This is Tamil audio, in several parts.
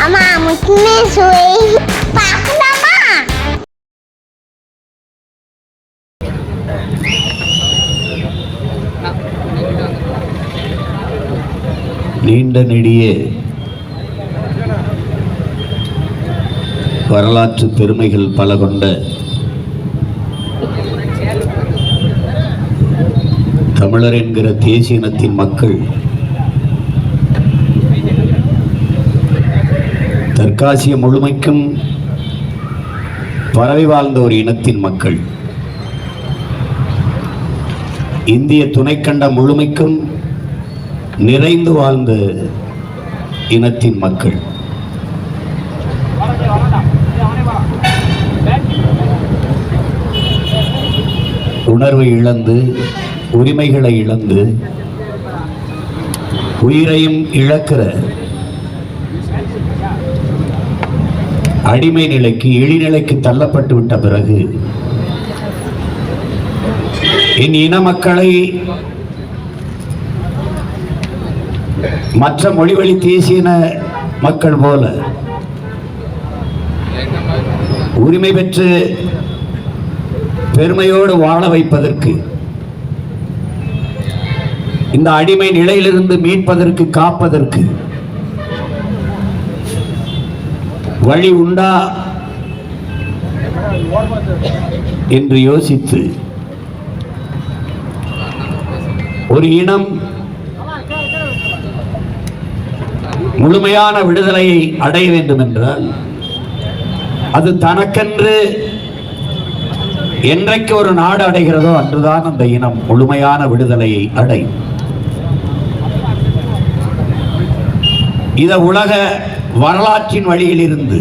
அம்மா முத்துமே சுவை பார்க்கலாமா நீண்ட நெடிய. வரலாற்று பெருமைகள் பல கொண்ட தமிழர் என்கிற தேசிய இனத்தின் மக்கள் தெற்காசிய முழுமைக்கும் பரவி வாழ்ந்த ஒரு இனத்தின் மக்கள். இந்திய துணைக்கண்டம் முழுமைக்கும் நிறைந்து வாழ்ந்த இனத்தின் மக்கள். உணர்வை இழந்து உரிமைகளை இழந்து உயிரையும் இழக்கிற அடிமை நிலைக்கு இழிநிலைக்கு தள்ளப்பட்டு விட்ட பிறகு என் இன மக்களை மற்ற மொழிவழி தேசியன மக்கள் போல உரிமை பெற்று பெருமையோடு வாழ வைப்பதற்கு இந்த அடிமை நிலையிலிருந்து மீட்பதற்கு காப்பதற்கு வழி உண்டா? என்று யோசித்து. ஒரு இனம் முழுமையான விடுதலையை அடைய வேண்டும் என்றால் அது தனக்கென்று என்றைக்கு ஒரு நாடு அடைகிறதோ அன்றுதான் அந்த இனம் முழுமையான விடுதலையை அடையும். இத உலக வரலாற்றின் வழியில் இருந்து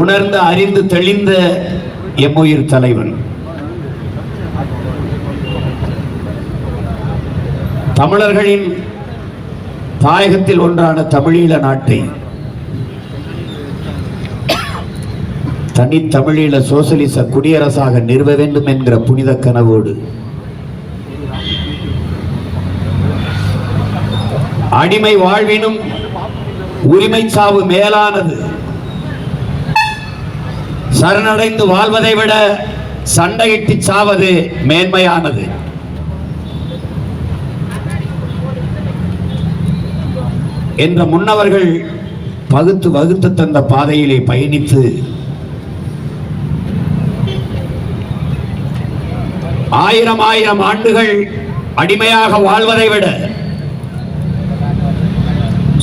உணர்ந்து அறிந்து தெளிந்த எம்முயிர் தலைவன். தமிழர்களின் தாயகத்தில் ஒன்றான தமிழீழ நாட்டை தனித்தமிழீழ சோசலிச குடியரசாக நிறுவ வேண்டும் என்கிற புனித கனவோடு அடிமை வாழ்வினும் உரிமை சாவு மேலானது. சரணடைந்து வாழ்வதை விட சண்டையிட்டு சாவது மேன்மையானது. என்ற முன்னவர்கள் பகுத்து வகுத்து தந்த பாதையிலே பயணித்து ஆயிரம் ஆயிரம் ஆண்டுகள் அடிமையாக வாழ்வதை விட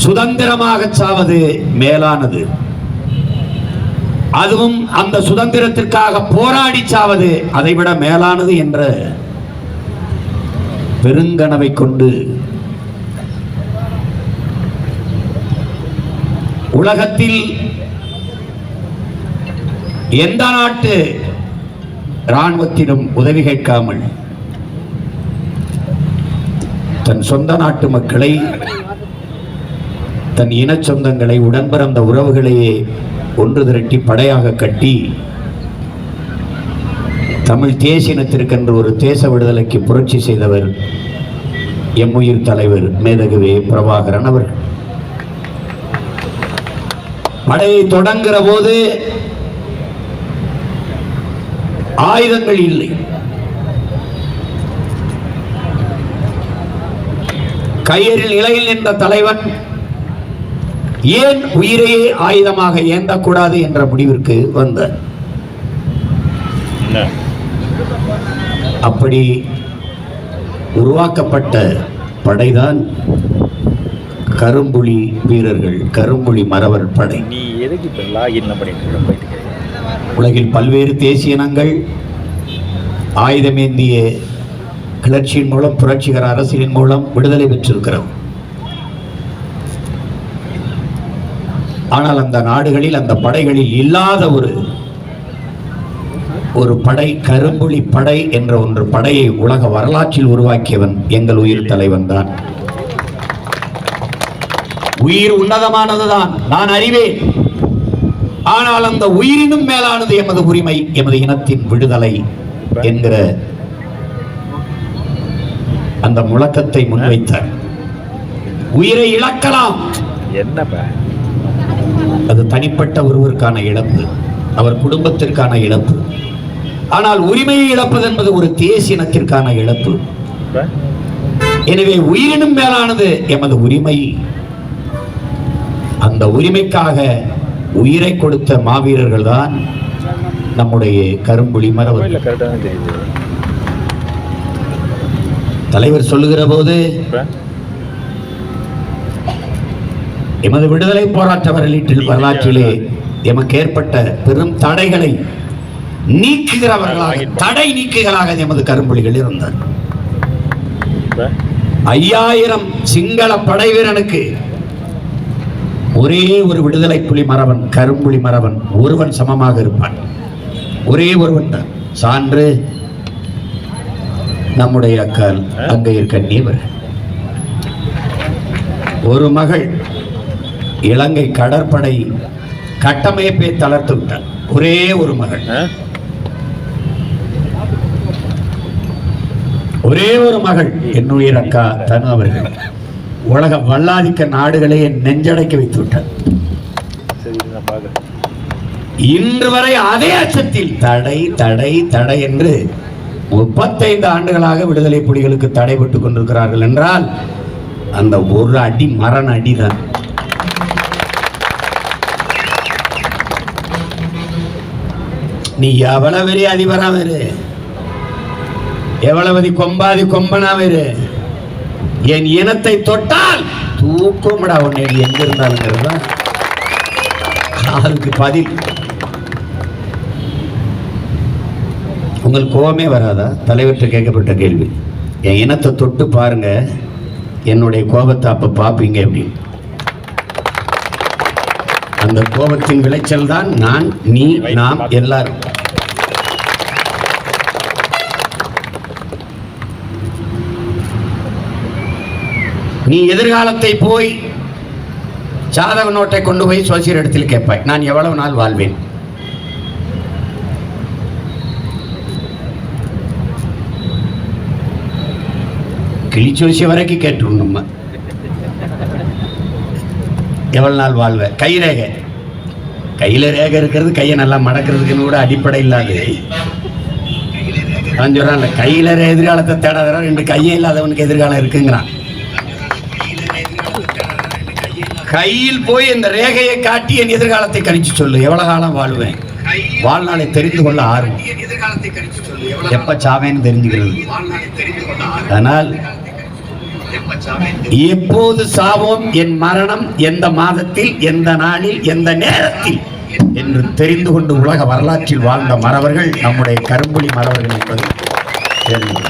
சுதந்திரமாக சாவது மேலானது. அதுவும் அந்த சுதந்திரத்திற்காக போராடி சாவது அதைவிட மேலானது என்ற பெருங்கனவை கொண்டு உலகத்தில் எந்த நாட்டு இராணுவத்திலும் உதவி கேட்காமல் தன் சொந்த நாட்டு மக்களை தன் இனச் சொந்தங்களை உடன்பிறந்த உறவுகளையே ஒன்று திரட்டி படையாக கட்டி தமிழ் தேசினத்திற்கென்று ஒரு தேச விடுதலைக்கு புரட்சி செய்தவர் எம்முயிர் தலைவர் மேதகுவே பிரபாகரன் அவர்கள். படையை தொடங்குகிற போது ஆயுதங்கள் இல்லை. கையரில் இலையில் நின்ற தலைவன் ஏன் உயிரையே ஆயுதமாக ஏந்தக்கூடாது என்ற முடிவிற்கு வந்தார். அப்படி உருவாக்கப்பட்ட படைதான் கரும்புலி வீரர்கள் கரும்புலி மறவர் படை? உலகில் பல்வேறு தேசிய இனங்கள் ஆயுதமேந்திய கிளர்ச்சியின் மூலம் புரட்சிகர அரசியலின் மூலம் விடுதலை பெற்றிருக்கிறோம். ஆனால் அந்த நாடுகளில் அந்த படைகளில் இல்லாத ஒரு ஒரு படை கரும்புலி படை என்ற ஒன்று படையை உலக வரலாற்றில் உருவாக்கியவன் எங்கள் உயிர் தலைவன் தான். உயிர் உன்னதமானதுதான் நான் அறிவேன். ஆனால் அந்த உயிரினும் மேலானது எமது உரிமை எமது இனத்தின் விடுதலை என்கிற அந்த முழக்கத்தை முன்வைத்தார். உயிரை இழக்கலாம். என்ன அது தனிப்பட்ட ஒருவருக்கான இழப்பு அவர் குடும்பத்திற்கான இழப்பு. ஆனால் உரிமையை இழப்பது என்பது ஒரு தேசினத்திற்கான இழப்பு. எனவே உயிரினும் மேலானது எமது உரிமை. அந்த உரிமைக்காக உயிரை கொடுத்த மாவீரர்கள் தான் நம்முடைய கரும்புலி மரவர். தலைவர் சொல்லுகிற போது எமது விடுதலை போராட்ட வரலாற்றில் வரலாற்றிலே எமக்கு ஏற்பட்ட பெரும் தடைகளை நீக்குகிறவர்களாக தடை நீக்குகளாக எமது கரும்புலிகள் இருந்தார் ஐயாயிரம் சிங்கள படை வீரனுக்கு ஒரே ஒரு விடுதலை புலி மறவன் கரும்புலி மறவன் ஒருவன் சமமாக இருப்பான். ஒரே ஒருவன் தான். சான்று நம்முடைய அக்கால் அங்கையர் கண்ணியவர் ஒரு மகள் இலங்கை கடற்படை கட்டமைப்பை தளர்த்து விட்டார். ஒரே ஒரு மகள்? ஒரே ஒரு மகள். என்னுயிர் அக்கா தனு அவர்கள். உலக வல்லாதிக்க நாடுகளை நெஞ்சடைக்க வைத்து விட்டார். இன்று வரை அதே அச்சத்தில் தடை தடை தடை என்று முப்பத்தைந்து ஆண்டுகளாக விடுதலை புலிகளுக்கு தடைபட்டுக் கொண்டிருக்கிறார்கள் என்றால் அந்த ஒரு அடி மரண அடிதான். நீ எவ்வளவு பெரிய அதிபராக இரு. எவ்வளவதி கொம்பாதி கொம்பனாக இரு. என் இனத்தை தொட்டால் தூக்கமுடா உன்னை. நீ எங்க இருந்தாலும் தான் அதுக்கு பதில். உங்களுக்கு கோவமே வராதா? தலைவர்கிட்ட கேட்கப்பட்ட கேள்வி. என் இனத்தை தொட்டு பாருங்க. என்னுடைய கோபத்தை அப்ப பார்ப்பீங்க அப்படின்னு. அந்த கோபத்தின் விளைச்சல் தான் நான் நீ நாம் எல்லாரும். நீ எதிர்காலத்தை போய் ஜாதக நோட்டை கொண்டு போய் சோசியர் இடத்தில் கேட்பாய். நான் எவ்வளவு நாள் வாழ்வேன்? கிளிச்சோசி வரைக்கும் கேட்டுரும் நம்ம. எவ்வளவு நாள் வாழ்வ? கை ரேகை. கையில ரேகை இருக்கிறது கையை நல்லா மடக்கிறதுக்குன்னு கூட அடிப்படை இல்லாது. நான் கையில எதிர்காலத்தை தேடாதான் ரெண்டு கையே இல்லாதவனுக்கு எதிர்காலம் இருக்குங்கிறான். கையில் போய் இந்த ரேகையை காட்டி என் எதிர்காலத்தை கணிச்சு சொல்லு. எவ்வளவு காலம் வாழ்வேன்? வாழ்நாளை தெரிந்து கொள்ள ஆர்வம். எப்ப சாவேன்னு தெரிஞ்சுக்கிறது? அதனால் எப்போது சாவோம் என் மரணம் எந்த மாதத்தில் எந்த நாளில் எந்த நேரத்தில் என்று தெரிந்து கொண்டு உலக வரலாற்றில் வாழ்ந்த மறவர்கள் நம்முடைய கரும்புலி மறவர்கள் என்பது தெரிந்து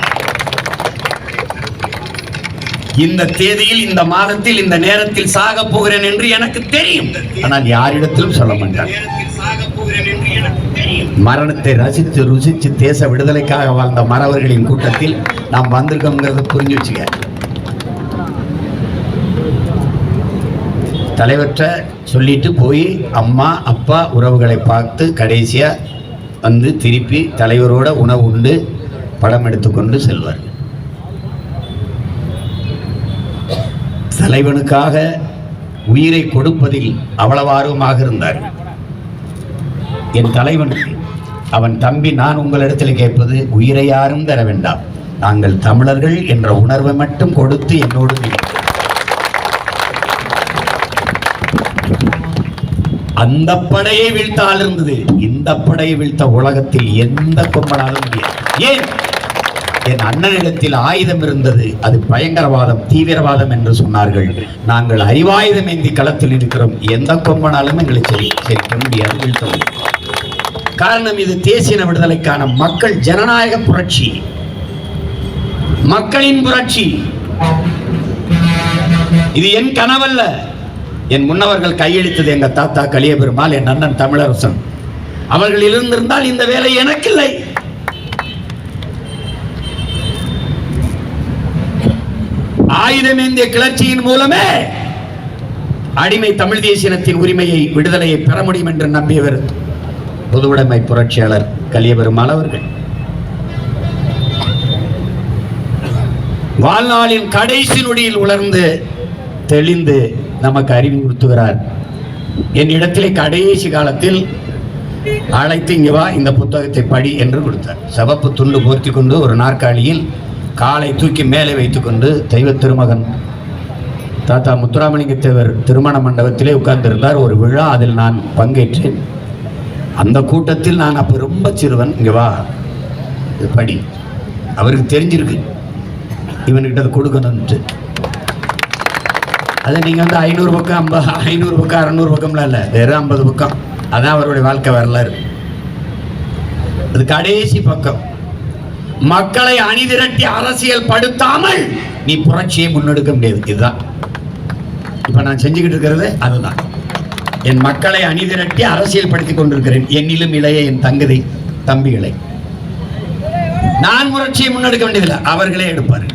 இந்த தேதியில் இந்த மாதத்தில் இந்த நேரத்தில் சாக போகிறேன் என்று எனக்கு தெரியும். ஆனால் யாரிடத்திலும் சொல்ல மாட்டேன் மரணத்தை ரசித்து ருசித்து தேச விடுதலைக்காக வாழ்ந்த மறவர்களின் கூட்டத்தில் நாம் வந்திருக்கோங்கிறத புரிஞ்சு வச்சுக்க. தலைவற்ற சொல்லிட்டு போய் அம்மா அப்பா உறவுகளை பார்த்து கடைசியா வந்து திருப்பி தலைவரோட உணவு உண்டு படம் எடுத்துக்கொண்டு செல்வார். தலைவனுக்காக உயிரை கொடுப்பதில் அவ்வளவு ஆர்வமாக இருந்தார். என் தலைவன் அவன் தம்பி நான் உங்களிடத்தில் கேட்பது உயிரை யாரும் தர வேண்டாம். நாங்கள் தமிழர்கள் என்ற உணர்வை மட்டும் கொடுத்து என்னோடு அந்த படையை வீழ்த்த ஆள் இருந்தது. இந்த படையை வீழ்த்த உலகத்தில் எந்த கொம்பனாலும் முடியாது. ஏன்? என் அண்ணனிடத்தில் ஆயுதம் இருந்தது. அது பயங்கரவாதம் தீவிரவாதம் என்று சொன்னார்கள். நாங்கள் அறிவாயுதம் ஏந்தி களத்தில் இருக்கிறோம் எந்த கொம்பனாலும் எங்களை சரி சரிக்க முடியாது வீழ்த்த காரணம் இது தேசிய விடுதலைக்கான மக்கள் ஜனநாயக புரட்சி. மக்களின் புரட்சி. இது என் கனவல்ல. என் முன்னவர்கள் கையெழுத்தது எங்க தாத்தா கலியபெருமாள் என் அண்ணன் தமிழரசன். அவர்கள் இருந்திருந்தால் இந்த வேலை எனக்கில்லை. ஆயுதமேந்திய கிளர்ச்சியின் மூலமே அடிமை தமிழ் தேசியத்தின் உரிமையை விடுதலையை பெற முடியும் என்று நம்பியவர் பொதுவுடைமை புரட்சியாளர் கலியபெருமாள் அவர்கள். வாழ்நாளின் கடைசி நொடியில் உணர்ந்து தெளிந்து நமக்கு அறிவுறுத்துகிறார் என் இடத்திலே கடைசி காலத்தில் அழைத்து இங்கே வா இந்த புத்தகத்தை படி என்று கொடுத்தார். சவப்பு துண்டு போர்த்தி கொண்டு ஒரு நாற்காலியில் காலை தூக்கி மேலே வைத்துக்கொண்டு தெய்வ திருமகன் தாத்தா முத்துராமலிங்க தேவர் திருமண மண்டபத்திலே உட்கார்ந்திருந்தார். ஒரு விழா அதில் நான் பங்கேற்றேன். அந்த கூட்டத்தில் நான் அப்போ ரொம்ப சிறுவன். இங்கே வா. படி. அவருக்கு தெரிஞ்சிருக்கு. இவன்கிட்ட அதை கொடுக்கணும்ட்டு அதை நீங்கள் வந்து ஐநூறு பக்கம் ஐம்பது ஐநூறு பக்கம் அறநூறு பக்கம்லாம் இல்லை. வெறும் ஐம்பது பக்கம். அதான் அவருடைய வாழ்க்கை வரலாறு. அது கடைசி பக்கம். மக்களை அணிதிரட்டி அரசியல் படுத்தாமல் நீ புரட்சியை முன்னெடுக்க முடியாது. இதுதான். இப்ப நான் செஞ்சுக்கிட்டு இருக்கிறது அதுதான். என் மக்களை அணிதிரட்டி அரசியல் படுத்திக் கொண்டிருக்கிறேன். என்னிலும் இளைய என் தங்கதை தம்பிகளை. நான் புரட்சியை முன்னெடுக்க வேண்டியதில்லை. அவர்களே எடுப்பார்.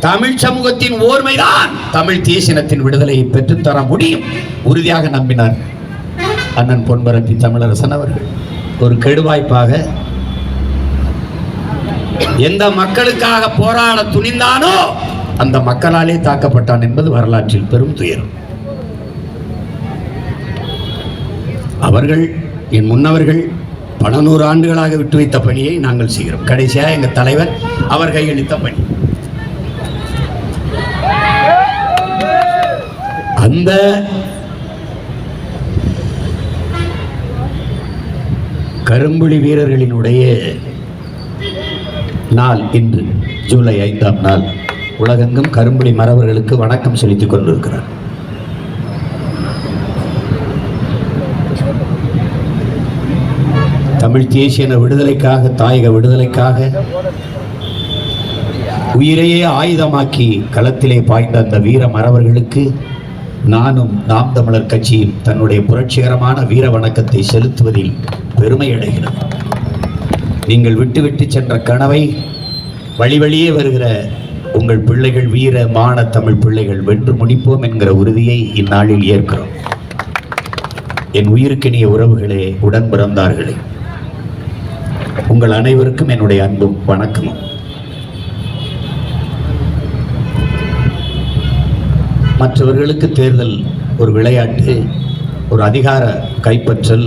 தமிழ் சமூகத்தின் ஓர்மைதான். தமிழ் தேசினத்தின் விடுதலையை பெற்றுத்தர முடியும். உறுதியாக நம்பினார் அண்ணன் பொன்பரப்பி தமிழரசன் அவர்கள். ஒரு கெடுவாய்ப்பாக எந்த மக்களுக்காக போராட துணிந்தானோ அந்த மக்களாலே தாக்கப்பட்டான் என்பது வரலாற்றில் பெரும் துயரம். அவர்கள் என் முன்னவர்கள் பல நூறு ஆண்டுகளாக விட்டு வைத்த பணியை நாங்கள் செய்கிறோம். கடைசியாக எங்கள் தலைவர் அவர் கையளித்த பணி. அந்த கரும்புலி வீரர்களினுடைய நாள் இன்று ஜூலை ஐந்தாம் நாள். உலகெங்கும் கரும்புலி மறவர்களுக்கு வணக்கம் செலுத்திக் கொண்டிருக்கிறார். தமிழ் தேசியன விடுதலைக்காக தாயக விடுதலைக்காக உயிரையே ஆயுதமாக்கி களத்திலே பாய்ந்த அந்த வீர மறவர்களுக்கு நானும் நாம் தமிழர் கட்சியும் தன்னுடைய புரட்சிகரமான வீர வணக்கத்தை செலுத்துவதில் பெருமை அடைகிறது நீங்கள் விட்டுவிட்டு சென்ற கனவை வழி வழியே வருகிற உங்கள் பிள்ளைகள் வீர மான தமிழ் பிள்ளைகள் வென்று முடிப்போம் என்கிற உறுதியை இந்நாளில் ஏற்கிறோம். என் உயிருக்கினிய உறவுகளே உடன் பிறந்தார்களே உங்கள் அனைவருக்கும் என்னுடைய அன்பும் வணக்கமும். மற்றவர்களுக்கு தேர்தல் ஒரு விளையாட்டு ஒரு அதிகார கைப்பற்றல்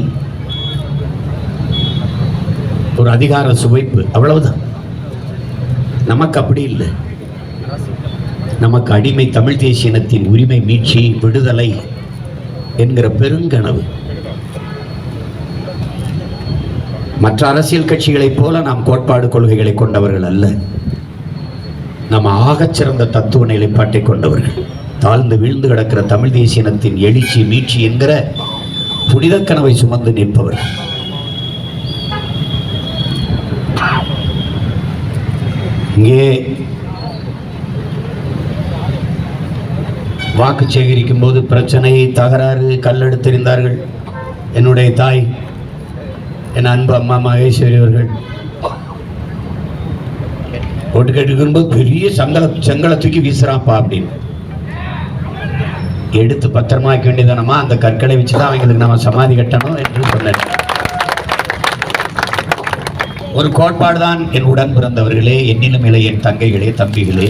ஒரு அதிகார சுவைப்பு. அவ்வளவுதான். நமக்கு அப்படி இல்லை. நமக்கு அடிமை தமிழ் தேசியனத்தின் உரிமை மீட்சி விடுதலை என்கிற பெருங்கனவு. மற்ற அரசியல் கட்சிகளைப் போல நாம் கோட்பாடு கொள்கைகளை கொண்டவர்கள் அல்ல. நாம் ஆகச்சிறந்த தத்துவ நிலைப்பாட்டை கொண்டவர்கள். தாழ்ந்து வீழ்ந்து கிடக்கிற தமிழ் தேசியனத்தின் எழுச்சி மீட்சி என்கிற புனித கனவை சுமந்து நிற்பவர்கள். இங்கே வாக்கு சேகரிக்கும் போது பிரச்சனை தகராறு கல்லெடுத்திருந்தார்கள். என்னுடைய தாய் என் அன்பு அம்மா மகேஸ்வரி அவர்கள். ஓட்டு கேட்டுக்கும்போது பெரிய சங்கல செங்கலை தூக்கி வீசுறாப்பா அப்படின்னு. எடுத்து பத்திரமா வைக்க வேண்டியதானமா அந்த கற்களை வச்சு தான் அவங்களுக்கு நம்ம சமாதி கட்டணும் என்று சொன்னேன். ஒரு கோட்பாடு தான் என் உடன் பிறந்தவர்களே என்னிலும் இலை என் தங்கைகளே தம்பிகளே.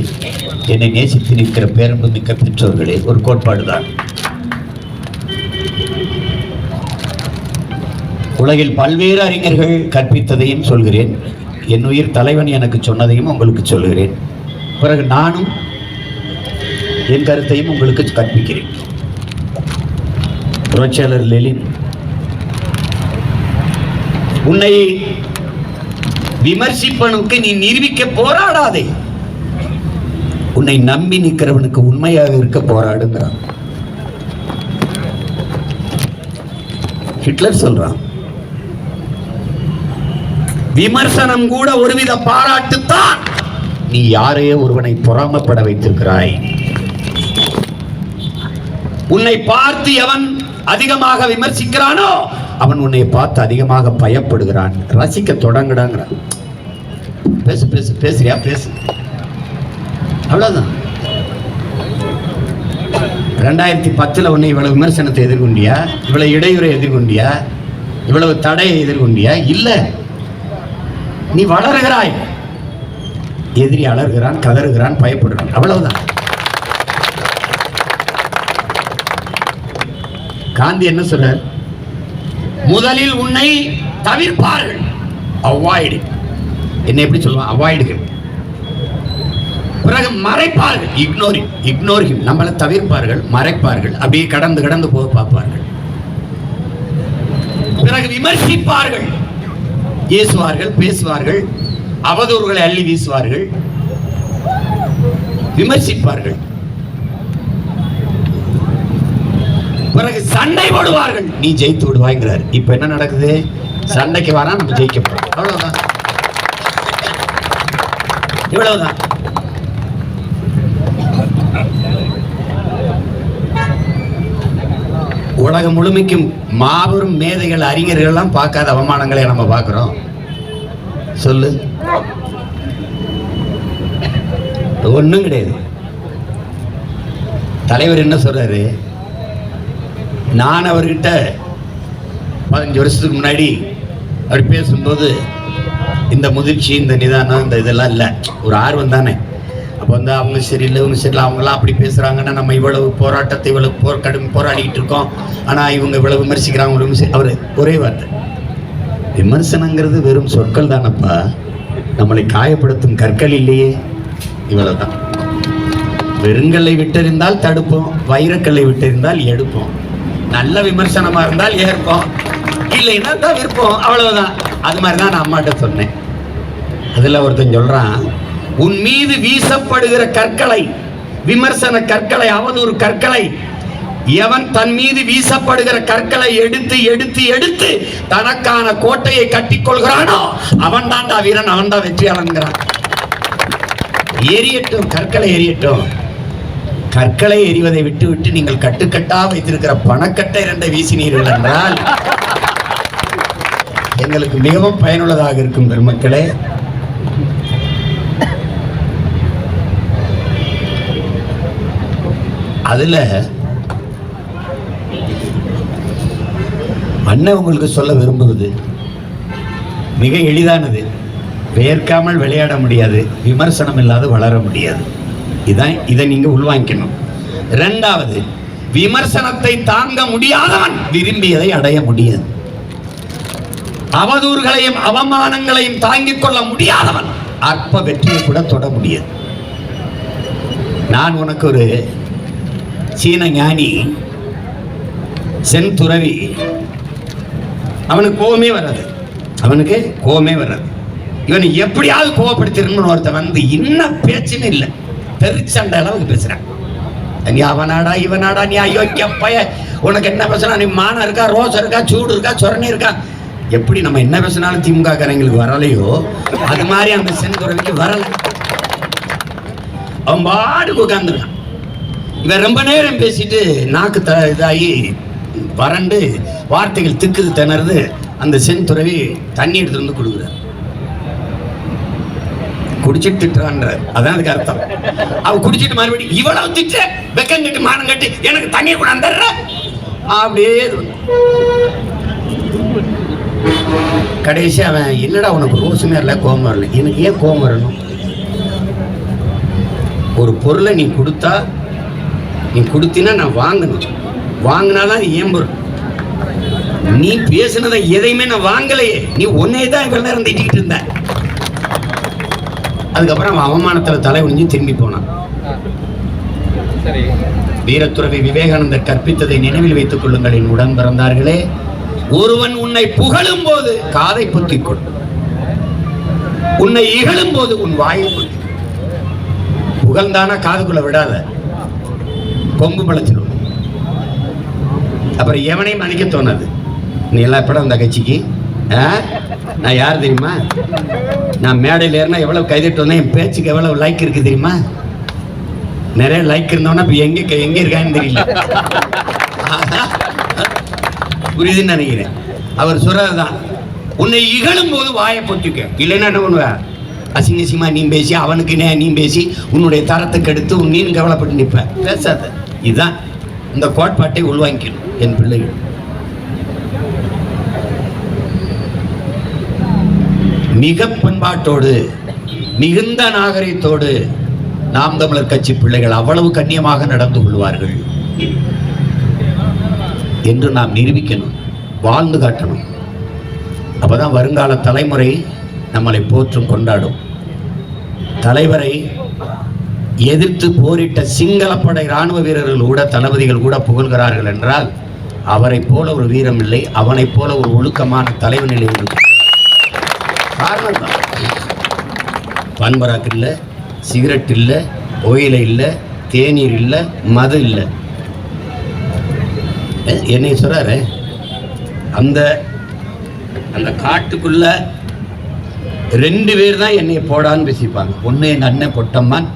என்னை நேசித்து நிற்கிற பேரன்பு மிக்க பெற்றோர்களே ஒரு கோட்பாடு தான் உலகில் பல்வேறு அறிஞர்கள் கற்பித்ததையும் சொல்கிறேன். என் உயிர் தலைவன் எனக்கு சொன்னதையும் உங்களுக்கு சொல்கிறேன். பிறகு நானும் என் கருத்தையும் உங்களுக்கு கற்பிக்கிறேன். புரட்சியாளர் லெலின் உன்னை விமர்சிப்பனுக்கு நீ நிரூபிக்க போராடாதே. உன்னை நம்பி நிற்கிறவனுக்கு உண்மையாக இருக்க போராடுங்கிறான். ஹிட்லர் சொல்றான் விமர்சனம் கூட ஒருவித பாராட்டுத்தான். நீ யாரையோ ஒருவனை பொறாமப்பட வைத்திருக்கிறாய். உன்னை பார்த்து எவன் அதிகமாக விமர்சிக்கிறானோ அவன் உன்னை பார்த்து அதிகமாக பயப்படுகிறான். ரசிக்க தொடங்குடாங்கிறான் பேசு பேசு பேசுறியா? பேசு. அவ்வளோதான் ரெண்டாயிரத்தி பத்தில் உன்னை இவ்வளவு விமர்சனத்தை எதிர்கொண்டியா? இவ்வளவு இடையூறை எதிர்கொண்டியா? இவ்வளவு தடையை எதிர்கொண்டியா? இல்லை. நீ வளருகிறாய். எதிரி அலர்கிறான் கதறுகிறான் பயப்படுறான் அவ்வளவுதான். காந்தி என்ன சொல்றார்? முதலில் உன்னை தவிர்ப்பார்கள். அவாய்டு என்ன எப்படி சொல்லுவான் அவாய்டுகள் பிறகு மறைப்பார்கள். இக்னோர் இக்னோர் நம்மளை தவிர்ப்பார்கள் மறைப்பார்கள். அப்படியே கடந்து கடந்து போக பார்ப்பார்கள். பிறகு விமர்சிப்பார்கள். ஏசுவார்கள் பேசுவார்கள். அவதூறுகளை அள்ளி வீசுவார்கள். விமர்சிப்பார்கள். பிறகு சண்டை போடுவார்கள். நீ ஜெயித்து விடுவாய்ங்கிறார். இப்ப என்ன நடக்குது? சண்டைக்கு வரா நம்ம ஜெயிக்க போறோம். அவ்வளவுதான். இவ்வளவுதான். உலகம் முழுமைக்கும் மாபெரும் மேதைகள் அறிஞர்கள் எல்லாம் பார்க்காத அவமானங்களை நம்ம பார்க்கிறோம். சொல்லு. ஒன்றும் கிடையாது. தலைவர் என்ன சொல்றாரு? நான் அவர்கிட்ட பதினஞ்சு வருஷத்துக்கு முன்னாடி அவர் பேசும்போது இந்த முதிர்ச்சி இந்த நிதானம் இந்த இதெல்லாம் இல்லை. ஒரு ஆர்வம் தானே. அப்போ வந்து அவங்க சரியில்லை இவங்க சரியில்லை அவங்களாம் அப்படி பேசுகிறாங்கன்னா நம்ம இவ்வளவு போராட்டத்தை இவ்வளவு போர் கடும் போராடிக்கிட்டு இருக்கோம். ஆனால் இவங்க இவ்வளவு விமர்சிக்கிறாங்க இவ்வளவு அவர் ஒரே வார்த்தை. விமர்சனங்கிறது வெறும் சொற்கள் தானப்பா. நம்மளை காயப்படுத்தும் கற்கள் இல்லையே. இவ்வளோ தான் வெறுங்கல்லை விட்டிருந்தால் தடுப்போம் வைரக்கல்லை விட்டிருந்தால் எடுப்போம். நல்ல விமர்சனமா இருந்தால் ஏற்போம் இல்லைன்னா தான் விருப்பம். அவ்வளவுதான். அது மாதிரி தான் நான் அம்மாட்ட சொன்னேன். அதுல ஒருத்தன் சொல்றான் உன் மீது வீசப்படுகிற கற்களை விமர்சன கற்களை அவதூறு கற்களை எவன் தன் மீது வீசப்படுகிற கற்களை எடுத்து எடுத்து எடுத்து தனக்கான கோட்டையை கட்டிக்கொள்கிறானோ அவன் தான்டா வீரன் அவன் தான் வெற்றியாளன்கிறான். எரியட்டும் கற்களை எரியட்டும். கற்களை எறிவதை விட்டுவிட்டு நீங்கள் கட்டுக்கட்டா வைத்திருக்கிற பணக்கட்டை இரண்டை வீசினீர்கள் என்றால் எங்களுக்கு மிகவும் பயனுள்ளதாக இருக்கும் பெருமக்களே. அதுல அண்ணன் உங்களுக்கு சொல்ல விரும்புவது மிக எளிதானது. வேர்க்காமல் விளையாட முடியாது விமர்சனம் இல்லாது வளர முடியாது. இதான் இதை நீங்க உள்வாங்கிக்கணும். ரெண்டாவது விமர்சனத்தை தாங்க முடியாதவன் விரும்பியதை அடைய முடியாது. அவதூறுகளையும் அவமானங்களையும் தாங்கிக் கொள்ள முடியாதவன் அற்ப வெற்றியை கூட தொட முடியாது. நான் உனக்கு ஒரு சீன ஞானி சென் துறவி அவனுக்கு கோவமே வராது. அவனுக்கு கோவமே வராது. இவனை எப்படியாவது கோவப்படுத்திடணும்னு ஒருத்தன் வந்து இன்னும் பேச்சுன்னு இல்லை. பெருச்சண்டை அளவுக்கு பேசுறான் நீ அவனாடா இவனாடா நீ அயோக்கிய பைய. உனக்கு என்ன பேசுனா நீ மானம் இருக்கா ரோஸ் இருக்கா சூடு இருக்கா சொரணி இருக்கா? எப்படி நம்ம என்ன பேசினாலும் திமுக காரங்களுக்கு வரலையோ அது மாதிரி அந்த சென்துறவிக்கு வரல. அவன் பாட்டுக்கு உட்காந்துருக்கான் இவன் ரொம்ப நேரம் பேசிட்டு நாக்கு த இதாகி வறண்டு வார்த்தைகள் திக்குது திணறுது அந்த செந்துறவி தண்ணி எடுத்துட்டு வந்து கொடுக்குறார். குடிச்சிட்டு திட்டுறான்ற அதான் அதுக்கு அர்த்தம். அவ குடிச்சிட்டு மறுபடியும் இவ்வளவு திட்ட? வெக்கம் கட்டு மானம் கட்டி எனக்கு தண்ணி கூட வந்துடுற? அப்படியே கடைசி அவன் என்னடா உனக்கு ரோசுமே இல்லை கோபம் வரல. எனக்கு ஏன் கோபம் வரணும்? ஒரு பொருளை நீ கொடுத்தா நீ கொடுத்தினா நான் வாங்கணும். வாங்கினாதான் ஏன் பொருள் நீ பேசினதை எதையுமே நான் வாங்கலையே. நீ ஒன்னே தான் இவ்வளோ நேரம் திட்டிகிட்டு இருந்தேன் அதுக்கப்புறம் அவன் அவமானத்துல தலை குனிஞ்சு திரும்பி போனான். வீரத்துறவி விவேகானந்தர் கற்பித்ததை நினைவில் வைத்துக் கொள்ளுங்கள். என் உடன் பிறந்தார்களே ஒருவன் உன்னை புகழும் போது காதை புத்திக் கொள். உன்னை இகழும் போது உன் வாயை புகழ்ந்தானா காதுக்குள்ள விடாத. கொம்பு முளைச்சிடும் அப்புறம் எவனையும் மன்னிக்க தோணாது. நீ எல்லாம் எப்படா அந்த கட்சிக்கு? நான் யார் தெரியுமா? நான் மேடையில் ஏறினா எவ்வளோ கைதிட்டு வந்தேன் என் பேச்சுக்கு எவ்வளோ லைக் இருக்குது தெரியுமா? நிறைய லைக் இருந்தோன்னா இப்போ எங்கே எங்கே இருக்கான்னு தெரியல. புரியுதுன்னு நினைக்கிறேன். அவர் சொல்றதுதான் உன்னை இகழும் போது வாயை பொத்திக்க. இல்லைன்னா என்ன பண்ணுவேன் அசிங்க அசிங்கமா நீ பேசி அவனுக்கு நே நீ பேசி உன்னுடைய தரத்தை கெடுத்து உன் நீ கவலைப்பட்டு நிற்ப. பேசாத. இதுதான். இந்த கோட்பாட்டை உள்வாங்கிக்கணும் என் பிள்ளைகள். மிக பண்பாட்டோடு மிகுந்த நாகரிகத்தோடு நாம் தமிழர் கட்சி பிள்ளைகள் அவ்வளவு கண்ணியமாக நடந்து கொள்வார்கள் என்று நாம் நிரூபிக்கணும் வாழ்ந்து காட்டணும். அப்பதான் வருங்கால தலைமுறை நம்மளை போற்றும் கொண்டாடும். தலைவரை எதிர்த்து போரிட்ட சிங்களப்படை ராணுவ வீரர்கள் கூட தளபதிகள் கூட புகழ்கிறார்கள் என்றால் அவரை போல ஒரு வீரம் இல்லை அவனைப் போல ஒரு ஒழுக்கமான தலைவன் இல்லை காரணம் தான் பான்பராக் இல்லை சிகரெட் இல்லை ஓயிலை இல்லை தேநீர் இல்லை மது இல்லை. அஹ், என்னை அந்த அந்த காட்டுக்குள்ள ரெண்டு பேர் தான் என்னை போடான்னு பேசிப்பாங்க. ஒன்று எங்கள் அண்ணன் பொட்டம்மான்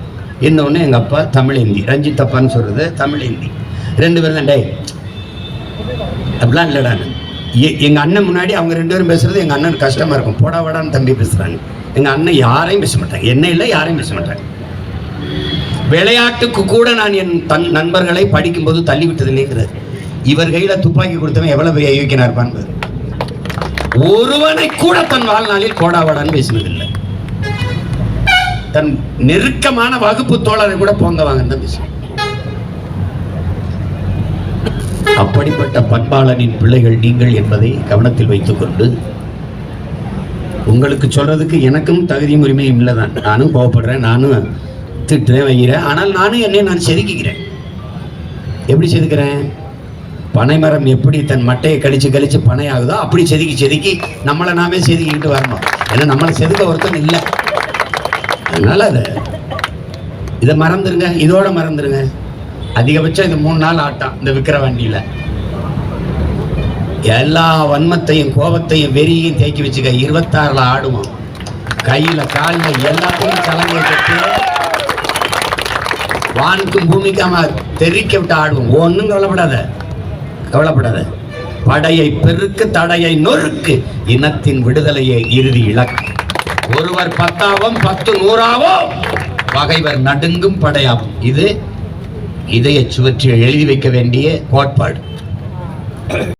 இன்னொன்று எங்கள் அப்பா தமிழ் ஹிந்தி ரஞ்சித் அப்பான்னு சொல்கிறது தமிழ் ஹிந்தி ரெண்டு பேர் தான் டே அப்படிலாம் இல்லைடா எங்கள் அண்ணன் முன்னாடி அவங்க ரெண்டு பேரும் பேசுறது எங்கள் அண்ணன் கஷ்டமாக இருக்கும். போடா வாடான்னு தம்பி பேசுகிறாங்க எங்கள் அண்ணன் யாரையும் பேச மாட்டாங்க. என்ன இல்லை யாரையும் பேச மாட்டாங்க. விளையாட்டுக்கு கூட நான் என் தன் நண்பர்களை படிக்கும்போது தள்ளிவிட்டது இல்லைங்கிறார் இவர் கையில் துப்பாக்கி கொடுத்தவன் எவ்வளவு பெரிய யோக்கியனா இருப்பான் ஒருவனை கூட தன் வாழ்நாளில் கோடாவாடான்னு பேசினதில்லை. தன் நெருக்கமான வகுப்பு தோழரை கூட போங்க வாங்கன்னு தான் பேசுவேன் அப்படிப்பட்ட பண்பாளனின் பிள்ளைகள் நீங்கள் என்பதை கவனத்தில் வைத்துக்கொண்டு உங்களுக்கு சொல்றதுக்கு எனக்கும் தகுதியும் உரிமையும் இல்லை தான் நானும் கோவப்படுறேன் நானும் திட்டுறேன் வைக்கிறேன் ஆனால் நானும் என்னை நான் செதுக்கிக்கிறேன் எப்படி செதுக்கிறேன்? பனைமரம் எப்படி தன் மட்டையை கழிச்சு கழிச்சு பனை ஆகுதோ அப்படி செதுக்கி செதுக்கி நம்மளை நாமே செதுக்கிக்கிட்டு வரணும். ஏன்னா நம்மளை செதுக்க ஒருத்தன் இல்லை. அதனால அதை இதை மறந்துருங்க இதோட மறந்துருங்க. அதிகபட்சம் இது மூணு நாள் ஆட்டம் இந்த விக்கிர வண்டியில எல்லா வன்மத்தையும் கோபத்தையும் வெறியையும் தேக்கி வச்சுக்க இருபத்தாறுல ஆடுவோம். கையில காலில் எல்லாத்தையும் சலங்கை கட்டி வானுக்கும் பூமிக்காம தெரிக்க விட்டு ஆடுவோம். ஒன்றும் கவலைப்படாத கவலைப்படாத. படையை பெருக்கு தடையை நொறுக்கு. இனத்தின் விடுதலையை இறுதி இலக்கு. ஒருவர் பத்தாவும் பத்து நூறாவும். பகைவர் நடுங்கும் படையாகும். இது இதய சுவற்றில் எழுதி வைக்க வேண்டிய கோட்பாடு.